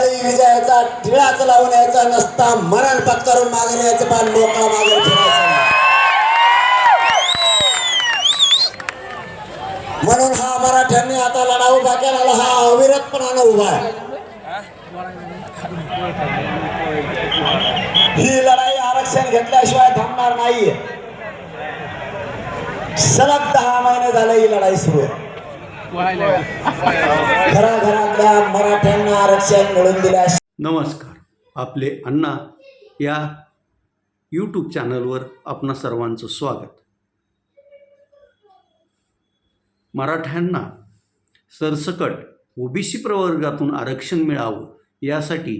कंपाळी विजयाचा टिळाच लावून यायचा नसता. मरण पत्करून मागे यायचं पण मोकळा मागे नाही. म्हणून हा मराठ्यांनी आता लढा उभा केलेला हा अविरतपणानं उभा आहे. ही लढाई आरक्षण घेतल्याशिवाय थांबणार नाहीये. सलग दहा महिने झाले ही लढाई सुरू आहे. घराघरातल्या मराठ्यांना आरक्षण मिळून दिल्यास नमस्कार. आपले अण्णा या यूट्यूब चॅनलवर आपणा सर्वांचं स्वागत. मराठ्यांना सरसकट ओबीसी प्रवर्गातून आरक्षण मिळावं यासाठी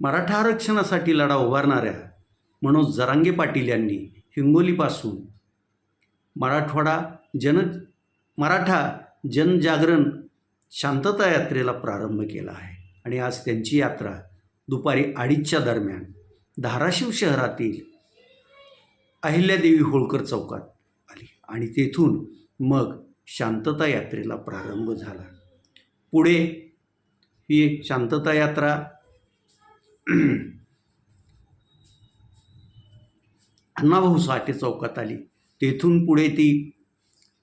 मराठा आरक्षणासाठी लढा उभारणाऱ्या मनोज जरांगे पाटील यांनी हिंगोलीपासून मराठवाडा जन मराठा जनजागरण शांतता यात्रेला प्रारंभ केला आहे. आणि आज त्यांची यात्रा दुपारी अडीचच्या दरम्यान धाराशिव शहरातील अहिल्यादेवी होळकर चौकात आली. आणि तेथून मग शांतता यात्रेला प्रारंभ झाला. पुढे ही शांतता यात्रा अण्णाभाऊ साठे चौकात आली. तेथून पुढे ती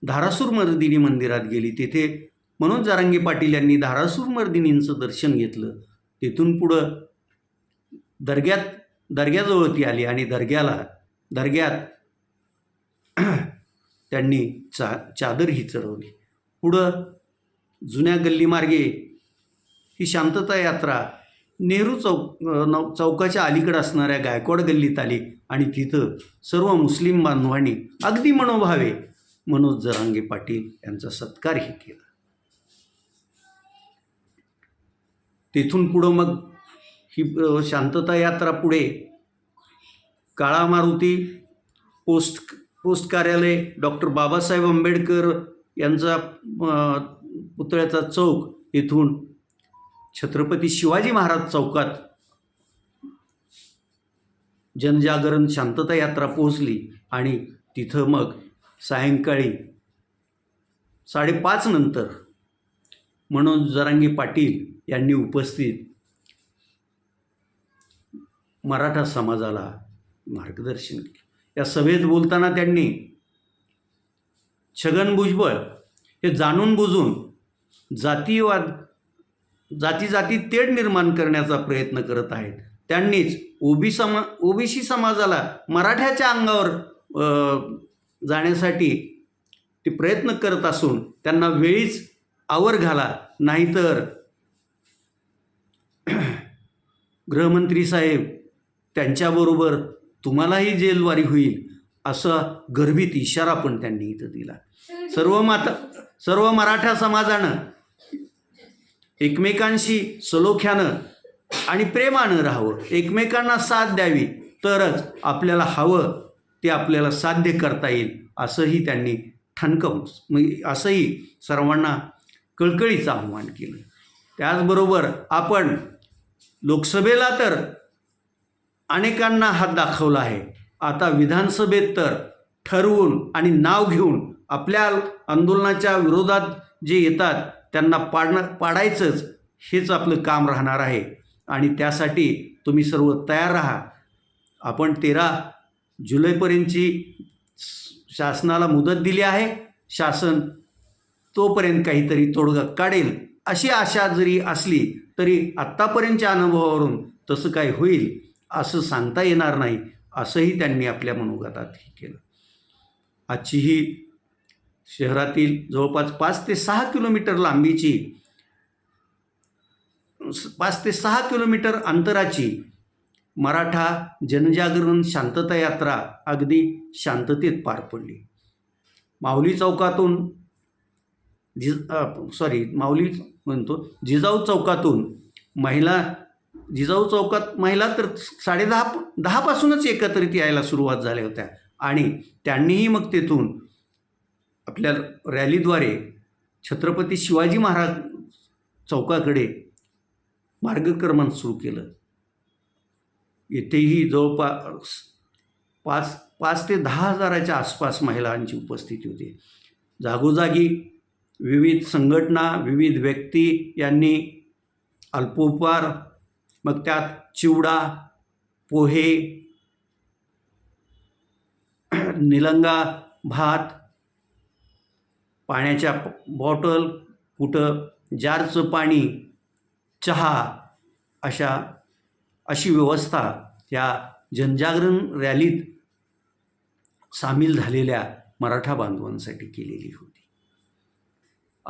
धारासूर मर्दिनी मंदिरात गेली. तेथे मनोज जारांगे पाटील यांनी धारासूर मर्दिनींचं दर्शन घेतलं. तेथून पुढं दर्ग्यात दर्ग्याजवळ ती आली आणि दर्ग्याला दर्ग्यात त्यांनी चा चादर ही चढवली. पुढं जुन्या गल्लीमार्गे ही शांतता यात्रा नेहरू चौक नौ चौकाच्या अलीकडे असणाऱ्या गायकवाड गल्लीत आली आणि तिथं सर्व मुस्लिम बांधवांनी अगदी मनोभावे मनोज जरांगे पाटील यांचा सत्कारही केला. तेथून पुढं मग ही शांतता यात्रा पुढे. काळा मारुती पोस्ट पोस्ट कार्यालय डॉक्टर बाबासाहेब आंबेडकर यांचा पुतळ्याचा चौक येथून छत्रपती शिवाजी महाराज चौकात जनजागरण शांतता यात्रा पोहोचली आणि तिथं मग सायंकाळी साडेपाच नंतर मनोज जरांगी पाटील यांनी उपस्थित मराठा समाजाला मार्गदर्शन केले. या सभेत बोलताना त्यांनी छगन भुजबळ हे जाणून बुजून जातीयवाद जाती जाती तेढ निर्माण करण्याचा प्रयत्न करत आहेत. त्यांनीच ओबी समा ओबीसी समाजाला मराठ्याच्या अंगावर जाण्यासाठी ते प्रयत्न करत असून त्यांना वेळीच आवर घाला नाहीतर गृहमंत्री साहेब त्यांच्याबरोबर तुम्हालाही जेलवारी होईल असा गर्भित इशारा पण त्यांनी इथं दिला. सर्व माता सर्व मराठा समाजानं एकमेकांशी सलोख्यानं आणि प्रेमानं राहावं एकमेकांना साथ द्यावी तरच आपल्याला हवं ते आपल्याला साध्य करता येईल असंही त्यांनी ठणकवून म्हणजे असंही सर्वांना कळकळीचं आव्हान केलं. त्याचबरोबर आपण लोकसभेला तर अनेकांना हात दाखवला आहे. आता विधानसभेत तर ठरवून आणि नाव घेऊन आपल्या आंदोलनाच्या विरोधात जे येतात त्यांना पाडणं पाडायचंच हेच आपलं काम राहणार आहे. आणि त्यासाठी तुम्ही सर्व तयार राहा. आपण तेरा जुलैपर्यंतची शासनाला मुदत दिली आहे. शासन तोपर्यंत काहीतरी तोडगा काढेल अशी आशा जरी असली तरी आत्तापर्यंतच्या अनुभवावरून तसं काय होईल असं सांगता येणार नाही असंही त्यांनी आपल्या मनोगतात हे केलं. आजची ही शहरातील जवळपास पाच ते सहा किलोमीटर लांबीची पाच ते सहा किलोमीटर अंतराची मराठा जनजागरण शांतता यात्रा अगदी शांततेत पार पडली. माऊली चौकातून जि सॉरी माऊली म्हणतो जिजाऊ चौकातून महिला जिजाऊ चौकात महिला तर साडेदहा दहापासूनच एकत्रित यायला सुरुवात झाल्या होत्या. आणि त्यांनीही मग तेथून आपल्या रॅलीद्वारे छत्रपती शिवाजी महाराज चौकाकडे मार्गक्रमण सुरू केलं. येथेही जवळपास पाच पाच ते दहा हजाराच्या आसपास महिलांची उपस्थिती होती. जागोजागी विविध संघटना विविध व्यक्ती यांनी अल्पोपहार मग त्यात चिवडा पोहे निलंगा भात पाण्याच्या बॉटल कुठं जारचं पाणी चहा अशा अशी व्यवस्था या जनजागरण रॅलीत सामील झालेल्या मराठा बांधवांसाठी केलेली होती.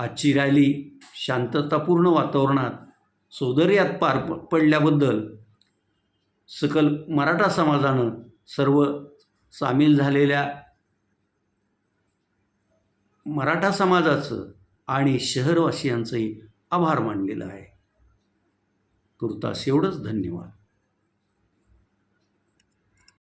आजची रॅली शांततापूर्ण वातावरणात सौदर्यात पार प पडल्याबद्दल सकल मराठा समाजानं सर्व सामील झालेल्या मराठा समाजाचं आणि शहरवासियांचंही आभार मानलेलं आहे. तुर्तास एवढंच. धन्यवाद.